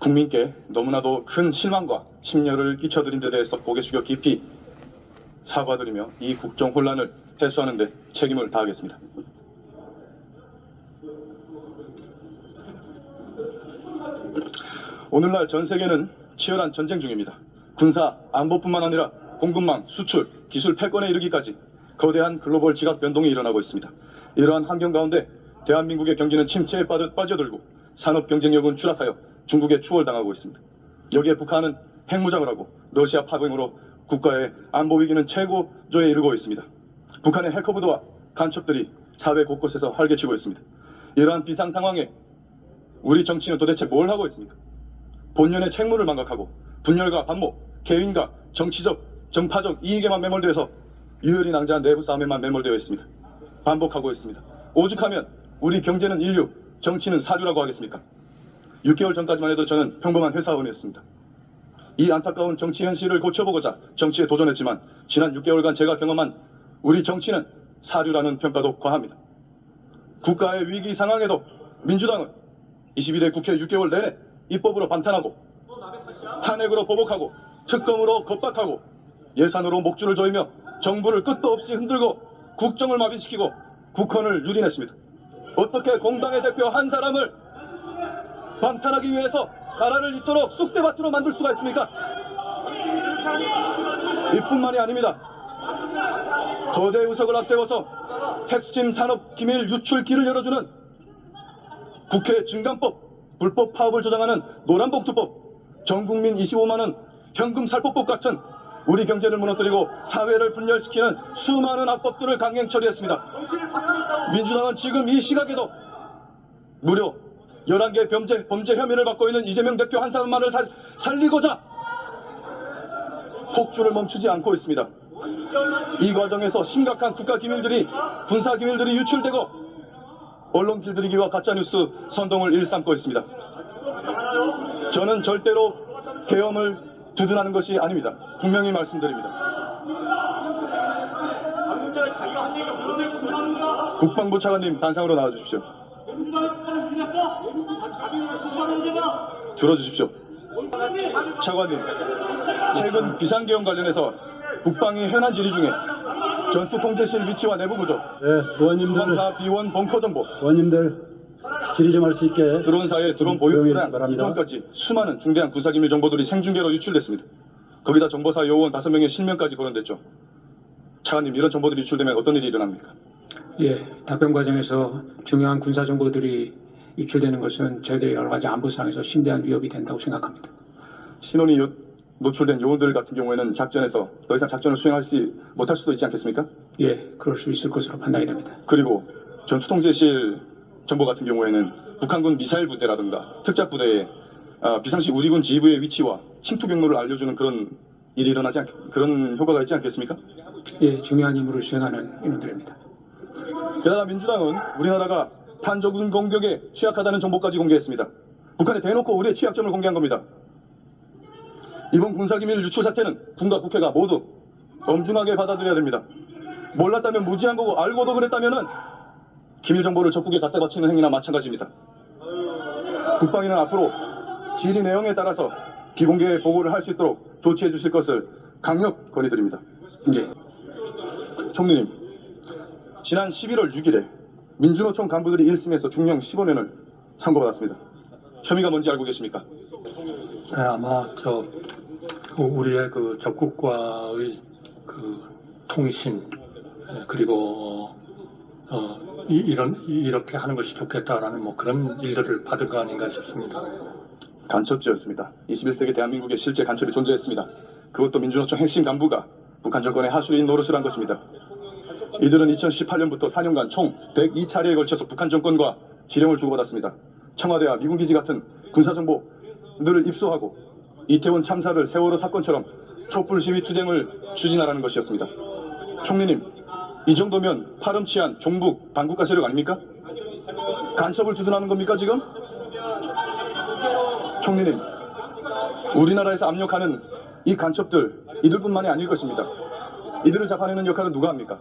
국민께 너무나도 큰 실망과 심려를 끼쳐드린 데 대해서 고개 숙여 깊이 사과드리며 이 국정 혼란을 해소하는 데 책임을 다하겠습니다. 오늘날 전 세계는 치열한 전쟁 중입니다. 군사, 안보뿐만 아니라 공급망, 수출, 기술 패권에 이르기까지 거대한 글로벌 지각 변동이 일어나고 있습니다. 이러한 환경 가운데 대한민국의 경기는 침체에 빠져, 빠져들고 산업 경쟁력은 추락하여 중국에 추월당하고 있습니다. 여기에 북한은 핵무장을 하고 러시아 파병으로 국가의 안보 위기는 최고조에 이르고 있습니다. 북한의 해커부도와 간첩들이 사회 곳곳에서 활개치고 있습니다. 이러한 비상 상황에 우리 정치는 도대체 뭘 하고 있습니까? 본연의 책무를 망각하고 분열과 반목, 개인과 정치적, 정파적 이익에만 매몰되어서 유혈이 낭자한 내부 싸움에만 매몰되어 있습니다. 반복하고 있습니다. 오죽하면 우리 경제는 인류, 정치는 사류라고 하겠습니까? 6개월 전까지만 해도 저는 평범한 회사원이었습니다. 이 안타까운 정치 현실을 고쳐보고자 정치에 도전했지만 지난 6개월간 제가 경험한 우리 정치는 사류라는 평가도 과합니다. 국가의 위기 상황에도 민주당은 22대 국회 6개월 내내 입법으로 방탄하고 탄핵으로 보복하고 특검으로 겁박하고 예산으로 목줄을 조이며 정부를 끝도 없이 흔들고 국정을 마비시키고 국헌을 유린했습니다. 어떻게 공당의 대표 한 사람을 방탄하기 위해서 나라를 이토록 쑥대밭으로 만들 수가 있습니까? 이뿐만이 아닙니다. 거대 의석을 앞세워서 핵심 산업 기밀 유출기를 열어주는 국회 증감법, 불법 파업을 조장하는 노란봉투법, 전국민 25만원 현금 살포법 같은 우리 경제를 무너뜨리고 사회를 분열시키는 수많은 악법들을 강행 처리했습니다. 민주당은 지금 이 시각에도 무려 11개 범죄, 범죄 혐의를 받고 있는 이재명 대표 한 사람만을 살, 살리고자 폭주를 멈추지 않고 있습니다. 이 과정에서 심각한 국가 기밀들이 군사 기밀들이 유출되고 언론 길들이기와 가짜뉴스 선동을 일삼고 있습니다. 저는 절대로 계엄을 두둔하는 것이 아닙니다. 분명히 말씀드립니다. 국방부 차관님 단상으로 나와주십시오. 들어주십시오. 차관님, 최근 비상계엄 관련해서 국방위 현안 질의 중에 전투 통제실 위치와 내부 구조, 예, 의원님들, 수방사 비원 벙커 정보, 의원님들 질의 좀 할 수 있게 드론사의 드론 보유 조용히 수량, 바랍니다. 이전까지 수많은 중대한 군사기밀 정보들이 생중계로 유출됐습니다. 거기다 정보사 요원 5명의 실명까지 거론됐죠. 차관님, 이런 정보들이 유출되면 어떤 일이 일어납니까? 예, 답변 과정에서 중요한 군사 정보들이 유출되는 것은 저희들의 여러 가지 안보상에서 심대한 위협이 된다고 생각합니다. 신원이 요- 노출된 요원들 같은 경우에는 작전에서 더 이상 작전을 수행하지 못할 수도 있지 않겠습니까? 예, 그럴 수 있을 것으로 판단이 됩니다. 그리고 전투통제실 정보 같은 경우에는 북한군 미사일 부대라든가 특작 부대의 아, 비상시 우리군 지휘부의 위치와 침투 경로를 알려주는 그런 일이 일어나지 않 그런 효과가 있지 않겠습니까? 예, 중요한 임무를 수행하는 인원들입니다. 게다가 민주당은 우리나라가 탄저군 공격에 취약하다는 정보까지 공개했습니다. 북한에 대놓고 우리의 취약점을 공개한 겁니다. 이번 군사기밀 유출 사태는 군과 국회가 모두 엄중하게 받아들여야 됩니다. 몰랐다면 무지한 거고 알고도 그랬다면은 기밀 정보를 적국에 갖다 바치는 행위나 마찬가지입니다. 국방위는 앞으로 질의 내용에 따라서 비공개 보고를 할 수 있도록 조치해 주실 것을 강력 건의드립니다. 예, 총리님, 지난 11월 6일에 민주노총 간부들이 1심에서 중형 15년을 선고받았습니다. 혐의가 뭔지 알고 계십니까? 네, 아마 저그 우리의 그 적국과의 그 통신 예, 그리고 어 이, 이- 이렇게 하는 것이 좋겠다라는 뭐 그런 일들을 받은 거 아닌가 싶습니다. 간첩죄였습니다. 21세기 대한민국에 실제 간첩이 존재했습니다. 그것도 민주노총 핵심 간부가 북한 정권의 하수인 노릇을 한 것입니다. 이들은 2018년부터 4년간 총 102차례에 걸쳐서 북한 정권과 지령을 주고받았습니다. 청와대와 미군 기지 같은 군사정보들을 입수하고 이태원 참사를 세월호 사건처럼 촛불 시위 투쟁을 추진하라는 것이었습니다. 총리님, 이 정도면 파렴치한 종북 반국가 세력 아닙니까? 간첩을 두둔하는 겁니까 지금? 총리님, 우리나라에서 압력하는 이 간첩들 이들뿐만이 아닐 것입니다. 이들을 잡아내는 역할은 누가 합니까?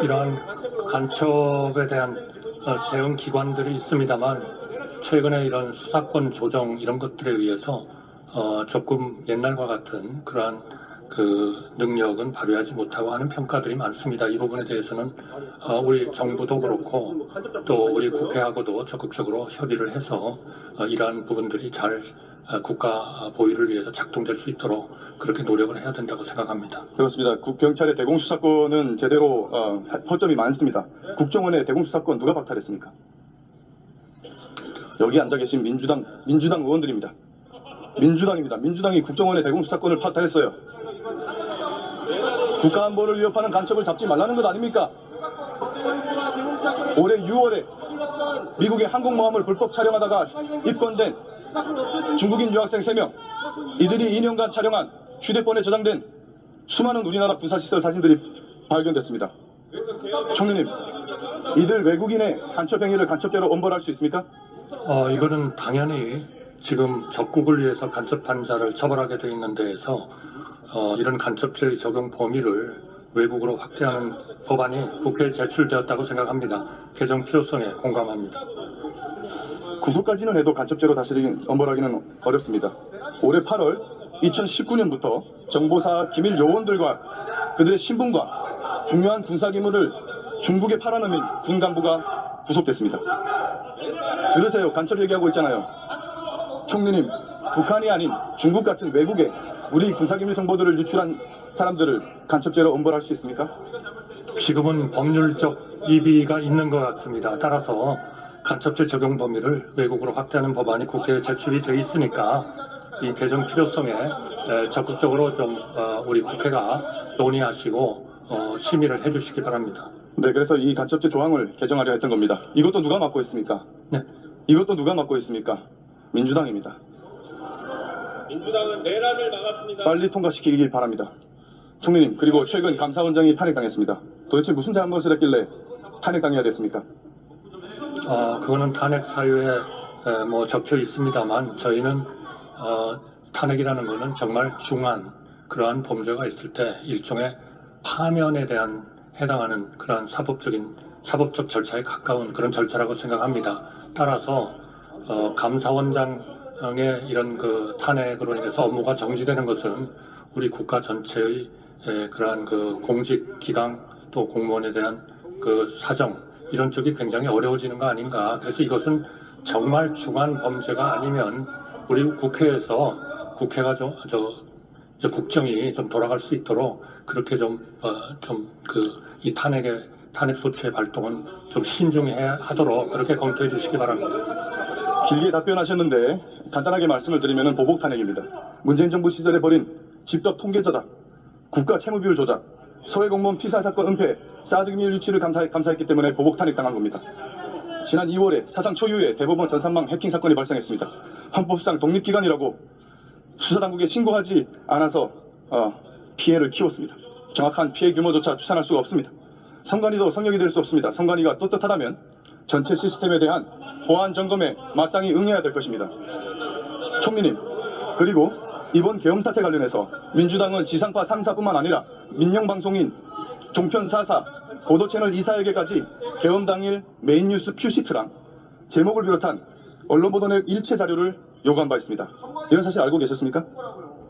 이러한 간첩에 대한 어, 대응 기관들이 있습니다만 최근에 이런 수사권 조정 이런 것들에 의해서 어, 조금 옛날과 같은 그러한 그 능력은 발휘하지 못하고 하는 평가들이 많습니다. 이 부분에 대해서는 어, 우리 정부도 그렇고 또 우리 국회하고도 적극적으로 협의를 해서 어, 이러한 부분들이 잘 어, 국가 보위를 위해서 작동될 수 있도록 그렇게 노력을 해야 된다고 생각합니다. 그렇습니다. 국 경찰의 대공 수사권은 제대로 어, 허점이 많습니다. 국정원의 대공 수사권 누가 박탈했습니까? 여기 앉아 계신 민주당 민주당 의원들입니다. 민주당입니다. 민주당이 국정원의 대공 수사권을 박탈했어요. 국가 안보를 위협하는 간첩을 잡지 말라는 것 아닙니까? 올해 6월에 미국의 항공모함을 불법 촬영하다가 입건된 중국인 유학생 3명 이들이 2년간 촬영한 휴대폰에 저장된 수많은 우리나라 군사시설 사진들이 발견됐습니다. 총리님, 이들 외국인의 간첩 행위를 간첩죄로 엄벌할 수 있습니까? 어, 이거는 당연히 지금 적국을 위해서 간첩 반자를 처벌하게 돼 있는 데에서 어, 이런 간첩죄의 적용 범위를 외국으로 확대하는 법안이 국회에 제출되었다고 생각합니다. 개정 필요성에 공감합니다. 구속까지는 해도 간첩죄로 다스리긴 엄벌하기는 어렵습니다. 올해 8월 2019년부터 정보사 기밀 요원들과 그들의 신분과 중요한 군사 기물을 중국에 팔아넘긴 군 간부가 구속됐습니다. 들으세요. 간첩 얘기하고 있잖아요. 총리님, 북한이 아닌 중국 같은 외국에 우리 군사기밀 정보들을 유출한 사람들을 간첩죄로 엄벌할 수 있습니까? 지금은 법률적 이비가 있는 것 같습니다. 따라서 간첩죄 적용 범위를 외국으로 확대하는 법안이 국회에 제출이 돼 있으니까 이 개정 필요성에 에, 적극적으로 좀 어, 우리 국회가 논의하시고 어, 심의를 해주시기 바랍니다. 네, 그래서 이 간첩죄 조항을 개정하려 했던 겁니다. 이것도 누가 맡고 있습니까? 네. 이것도 누가 맡고 있습니까? 민주당입니다. 민주당은 내란을 막았습니다. 빨리 통과시키기 바랍니다. 총리님, 그리고 최근 감사원장이 탄핵당했습니다. 도대체 무슨 잘못을 했길래 탄핵당해야 됐습니까? 어, 그거는 탄핵 사유에 에, 뭐 적혀 있습니다만 저희는 어, 탄핵이라는 것은 정말 중한 그러한 범죄가 있을 때 일종의 파면에 대한 해당하는 그러한 사법적인 사법적 절차에 가까운 그런 절차라고 생각합니다. 따라서 어, 감사원장의 이런 그 탄핵으로 인해서 업무가 정지되는 것은 우리 국가 전체의 에, 그러한 그 공직 기강 또 공무원에 대한 그 사정 이런 쪽이 굉장히 어려워지는 거 아닌가. 그래서 이것은 정말 중한 범죄가 아니면 우리 국회에서 국회가 좀, 저, 저 국정이 좀 돌아갈 수 있도록 그렇게 좀, 어, 좀, 그, 이 탄핵의, 탄핵 소추의 발동은 좀 신중해 하도록 그렇게 검토해 주시기 바랍니다. 길게 답변하셨는데 간단하게 말씀을 드리면 보복 탄핵입니다. 문재인 정부 시절에 벌인 집값 통계조작, 국가 채무 비율 조작, 서해 공무원 피살 사건 은폐, 사드 기밀 유치를 감사, 감사했기 때문에 보복 탄핵당한 겁니다. 지난 2월에 사상 초유의 대법원 전산망 해킹 사건이 발생했습니다. 헌법상 독립기관이라고 수사당국에 신고하지 않아서 어, 피해를 키웠습니다. 정확한 피해 규모조차 추산할 수가 없습니다. 선관위도 성역이 될 수 없습니다. 선관위가 떳떳하다면 전체 시스템에 대한 보안 점검에 마땅히 응해야 될 것입니다. 총리님, 그리고 이번 계엄 사태 관련해서 민주당은 지상파 3사뿐만 아니라 민영방송인 종편 4사, 보도채널 2사에게까지 계엄 당일 메인 뉴스 큐시트랑 제목을 비롯한 언론 보도 내 일체 자료를 요구한 바 있습니다. 이런 사실 알고 계셨습니까?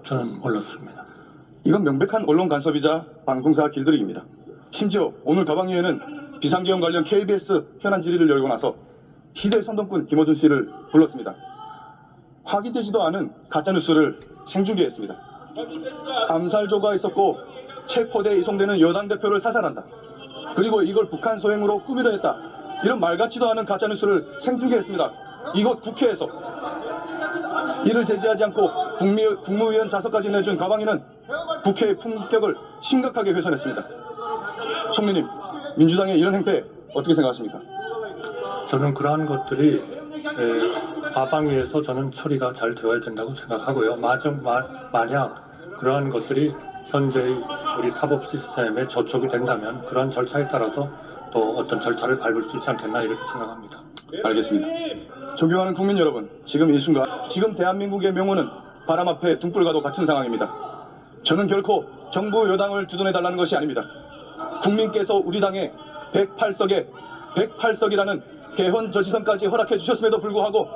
저는 몰랐습니다. 이건 명백한 언론 간섭이자 방송사 길들이기입니다. 심지어 오늘 가방위에는 비상계엄 관련 KBS 현안 질의를 열고 나서 희대 선동꾼 김어준 씨를 불렀습니다. 확인되지도 않은 가짜뉴스를 생중계했습니다. 암살조가 있었고 체포대에 이송되는 여당 대표를 사살한다. 그리고 이걸 북한 소행으로 꾸미려 했다. 이런 말 같지도 않은 가짜뉴스를 생중계했습니다. 이곳 국회에서 이를 제지하지 않고 국미, 국무위원 자석까지 내준 가방위는 국회의 품격을 심각하게 훼손했습니다. 총리님, 민주당의 이런 행태 어떻게 생각하십니까? 저는 그러한 것들이 에, 과방위에서 저는 처리가 잘 되어야 된다고 생각하고요. 마정, 마, 만약 그러한 것들이 현재의 우리 사법 시스템에 저촉이 된다면 그러한 절차에 따라서 또 어떤 절차를 밟을 수 있지 않겠나 이렇게 생각합니다. 알겠습니다. 존경하는 국민 여러분, 지금 이 순간, 지금 대한민국의 명호는 바람 앞에 등불과도 같은 상황입니다. 저는 결코 정부 여당을 두둔해달라는 것이 아닙니다. 국민께서 우리 당에 108석에 108석이라는 개헌 저지선까지 허락해 주셨음에도 불구하고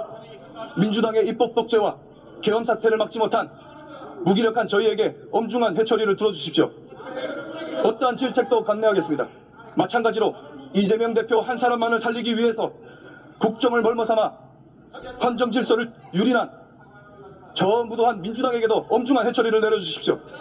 민주당의 입법 독재와 계엄 사태를 막지 못한 무기력한 저희에게 엄중한 해처리를 들어주십시오. 어떠한 질책도 감내하겠습니다. 마찬가지로 이재명 대표 한 사람만을 살리기 위해서 국정을 멀머삼아 헌정 질서를 유린한 저 무도한 민주당에게도 엄중한 해처리를 내려주십시오.